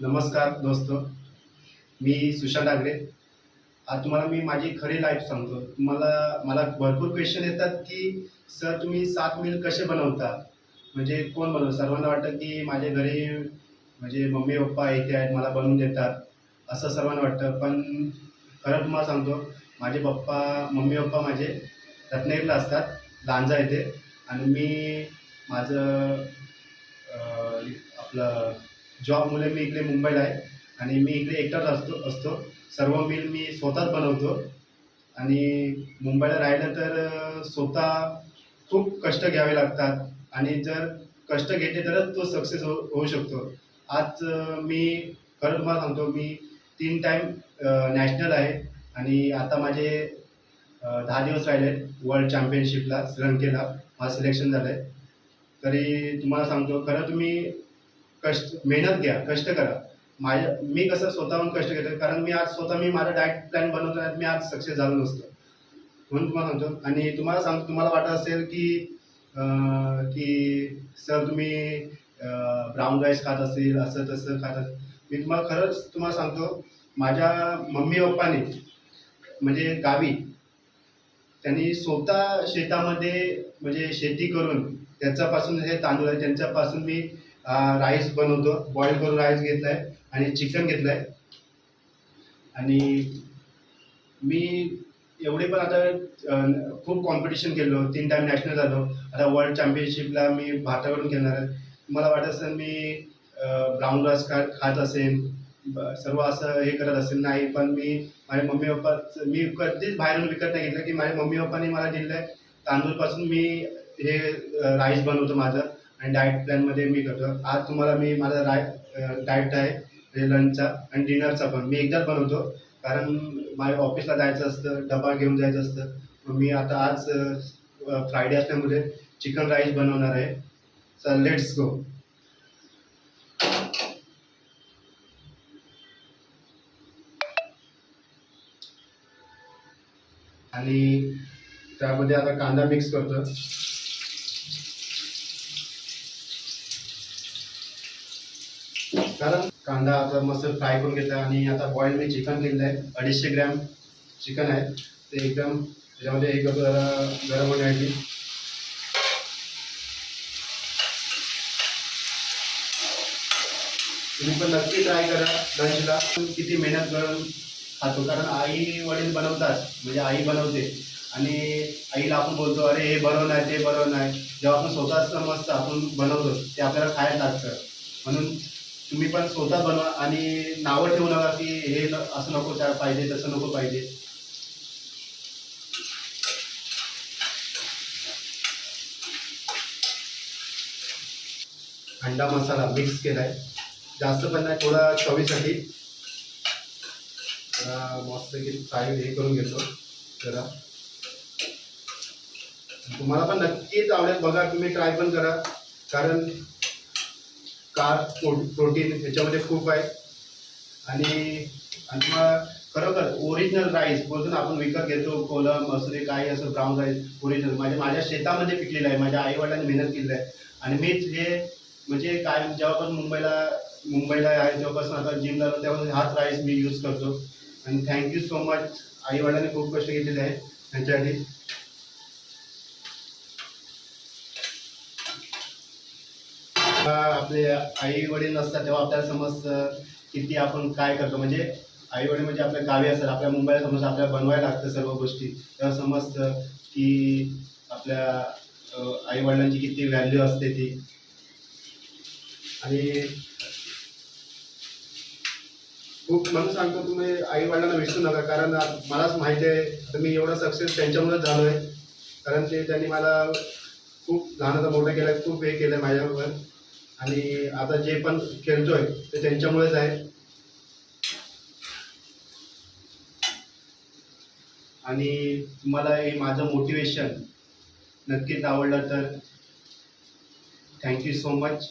नमस्कार दोस्त. मी सुशांत आगरे आज तुम्हाला मी माझी खरी लाईफ सांगतो. तुम्हाला मला भरपूर क्वेश्चन येतात की सर तुम्ही सात मिल कसे बनवता? म्हणजे कोण बनवतं? सर्वांना वाटतं की माझ्या घरी म्हणजे मम्मी पप्पा इथे आहेत मला बनवून देतात. असं सर्वांना वाटतं. पण खरं तुम्हाला सांगतो माझे पप्पा मम्मी पप्पा माझे रत्नागिरीला असतात लांजा येथे. आणि मी माझं आपलं जॉबमुळे मी इकडे मुंबईला आहे. आणि मी इकडे एकटाच असतो असतो. सर्व मिल मी स्वतःच बनवतो. आणि मुंबईला राहिलं तर स्वतः खूप कष्ट घ्यावे लागतात. आणि जर कष्ट घेतले तरच तो सक्सेस हो होऊ शकतो. आज मी खरं तुम्हाला सांगतो मी तीन टाईम नॅशनल आहे. आणि आता माझे दहा दिवस राहिले वर्ल्ड चॅम्पियनशिपला श्रीलंकेला. माझं सिलेक्शन झालं आहे तरी तुम्हाला सांगतो खरं तुम्ही कष्ट मेहनत घ्या कष्ट करा. माझ्या मी कसं स्वतःहून कष्ट घेतो कारण मी आज स्वतः मी माझा डायट प्लॅन बनवतो आणि मी आज सक्सेस झालो नसतो. म्हणून तुम्हाला सांगतो. आणि तुम्हाला सांगतो तुम्हाला वाटत असेल की की सर तुम्ही ब्राऊन राईस खात असेल असं तसं खात असेल. मी तुम्हाला खरंच तुम्हाला सांगतो माझ्या मम्मी पप्पाने म्हणजे गावी त्यांनी स्वतः शेतामध्ये म्हणजे शेती करून त्याच्यापासून हे तांदूळ आहे त्यांच्यापासून मी राईस बनवतो. बॉईल करून राईस घेतला आहे आणि चिकन घेतलं आहे आणि मी एवढे पण आता खूप कॉम्पिटिशन केलो. तीन टाईम नॅशनल झालो. आता वर्ल्ड चॅम्पियनशिपला मी भारताकडून खेळणार आहे. मला वाटत असेल मी ब्राऊन राईस खा खात असेल. ब- सर्व असं हे करत असेल. नाही पण मी माझ्या मम्मी पप्पा मी कधीच बाहेरून विकत नाही घेतलं की माझ्या मम्मी पप्पानी मला दिलं आहे तांदूळपासून मी हे राईस बनवतो माझं. आणि डाएट प्लॅनमध्ये मी करतो. आज तुम्हाला मी माझा राय डाएट आहे म्हणजे लंचचा आणि डिनरचा पण. मी एकदाच बनवतो कारण माझ्या ऑफिसला जायचं असतं डबा घेऊन जायचं असतं. मी आता आज फ्रायडे असल्यामुळे चिकन राईस बनवणार आहे. सर लेट्स गो आणि त्यामध्ये आता कांदा मिक्स करतो. कारण कांदा आता मस्त फ्राय करून घेतला आणि आता बॉईल मी चिकन घेतलं आहे. अडीचशे ग्रॅम चिकन आहे. ते एकदम त्याच्यामध्ये एक जरा गरम होण्यासाठी तुम्ही पण नक्की ट्राय करा लंचला किती मेहनत करून खातो. कारण आई वडील बनवतात. म्हणजे आई बनवते. आणि आईला आपण बोलतो अरे हे बरोबर नाही ते बरोबर नाही जेव्हा आपण स्वतःच समजतं आपण बनवतो ते आपल्याला खायला लागतं. म्हणून तुम्ही पण स्वतः बनवा आणि नावं ठेवू नका की हे असं नको त्या पाहिजे तसं नको पाहिजे. अंडा मसाला मिक्स केलाय. जास्त पण नाही थोडा चवीसाठी मस्तपैकी मस्त की फ्राय हे करून घेतो जरा. तुम्हाला पण नक्कीच आवडेल बघा तुम्ही ट्राय पण करा. कारण कार प्रोटीन याच्यामध्ये खूप आहे. आणि आणि मग खरोखर ओरिजिनल राईस बोलतो ना आपण विकत घेतो कोलम मसुरी काही असं ब्राऊन राईस ओरिजिनल माझ्या माझ्या शेतामध्ये पिकलेलं आहे माझ्या आईवडिलांनी मेहनत केलेलं आहे. आणि मीच हे म्हणजे काय जेव्हा पण मुंबईला मुंबईला आहे जेव्हापासून आता जिम झालं तेव्हापासून हाच राईस मी यूज करतो. आणि थँक्यू सो मच आईवडिलांनी खूप कष्ट घेतलेले आहे त्यांच्यासाठी. आपले आई वडील नसतात तेव्हा आपल्याला समजतं किती आपण काय करतो. म्हणजे आई वडील म्हणजे आपल्या गावी असतात आपल्या मुंबईला समज आपल्याला बनवायला लागतं सर्व गोष्टी. तेव्हा समजतं की आपल्या आई वडिलांची किती व्हॅल्यू असते ती. आणि खूप म्हणून सांगतो तुम्ही आई वडिलांना विसरू नका कारण मलाच माहिती आहे तर मी एवढा सक्सेस त्यांच्यामुळेच झालो आहे कारण ते त्यांनी मला खूप लहानाचा मोठं केलं खूप हे केलं माझ्याबरोबर. आणि आता जे पण खेळतोय ते त्यांच्यामुळेच आहे. आणि तुम्हाला हे माझं मोटिवेशन नक्कीच आवडलं तर थँक्यू सो मच